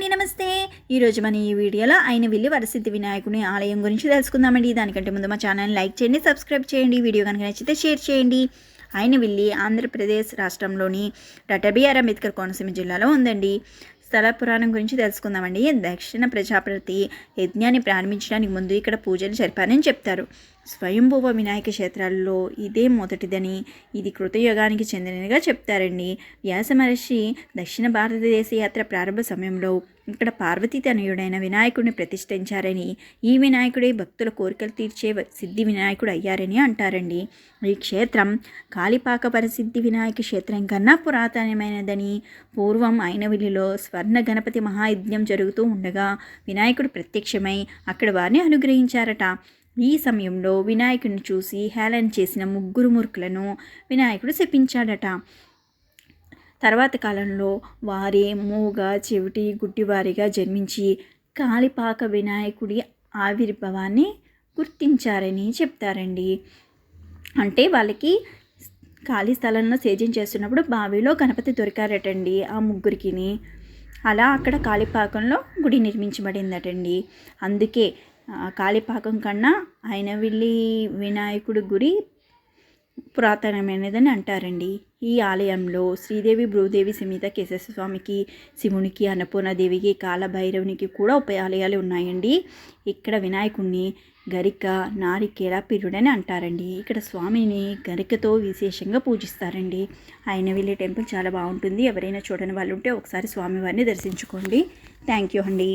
అండి నమస్తే. ఈరోజు మన ఈ వీడియోలో ఆయన వెళ్ళి వరసిద్ధి వినాయకుని ఆలయం గురించి తెలుసుకుందామండి. దానికంటే ముందు మా ఛానల్ లైక్ చేయండి సబ్స్క్రైబ్ చేయండి. వీడియో కనుక నచ్చితే షేర్ చేయండి. ఆయన వెళ్ళి ఆంధ్రప్రదేశ్ రాష్ట్రంలోని డాక్టర్ బిఆర్ అంబేద్కర్ కోనసీమ జిల్లాలో ఉందండి. స్థల పురాణం గురించి తెలుసుకుందామండి. దక్షిణ ప్రజాపతి యజ్ఞాన్ని ప్రారంభించడానికి ముందు ఇక్కడ పూజలు జరిపారని చెప్తారు. స్వయంభువ వినాయక క్షేత్రాల్లో ఇదే మొదటిదని ఇది కృతయుగానికి చెందినదిగా చెప్తారండి. వ్యాస మహర్షి దక్షిణ భారతదేశ యాత్ర ప్రారంభ సమయంలో ఇక్కడ పార్వతీ తనయుడైన వినాయకుడిని ప్రతిష్ఠించారని ఈ వినాయకుడే భక్తుల కోరికలు తీర్చే సిద్ధి వినాయకుడు అయ్యారని అంటారండి. ఈ క్షేత్రం కాళిపాక పరిసిద్ధి వినాయక క్షేత్రం కన్నా పురాతనమైనదని పూర్వం అయినవిలిలో స్వర్ణ గణపతి మహాయజ్ఞం జరుగుతూ ఉండగా వినాయకుడు ప్రత్యక్షమై అక్కడ వారిని అనుగ్రహించారట. ఈ సమయంలో వినాయకుడిని చూసి హేళన చేసిన ముగ్గురు మురుకులను వినాయకుడు శపించాడట. తర్వాత కాలంలో వారే మూగ చెవిటి గుడ్డివారిగా జన్మించి కాళిపాక వినాయకుడి ఆవిర్భావాన్ని గుర్తించారని చెప్తారండి. అంటే వాళ్ళకి ఖాళీ స్థలంలో సేద్యం చేస్తున్నప్పుడు బావిలో గణపతి దొరికారటండి ఆ ముగ్గురికిని. అలా అక్కడ కాళిపాకంలో గుడి నిర్మించబడిందటండి. అందుకే ఆ, కాళిపాకం కన్నా అయినవిల్లి వినాయకుడి గుడి పురాతనమైనదని అంటారండి. ఈ ఆలయంలో శ్రీదేవి భూదేవి సమేత కేశవ స్వామికి శివునికి అన్నపూర్ణదేవికి కాలభైరవునికి కూడా ఉప ఆలయాలు ఉన్నాయండి. ఇక్కడ వినాయకుణ్ణి గరిక నారికేల పిరుడని అంటారండి. ఇక్కడ స్వామిని గరికతో విశేషంగా పూజిస్తారండి. ఆయన వెళ్ళే టెంపుల్ చాలా బాగుంటుంది. ఎవరైనా చూడని వాళ్ళు ఉంటే ఒకసారి స్వామివారిని దర్శించుకోండి. థ్యాంక్ యూ అండి.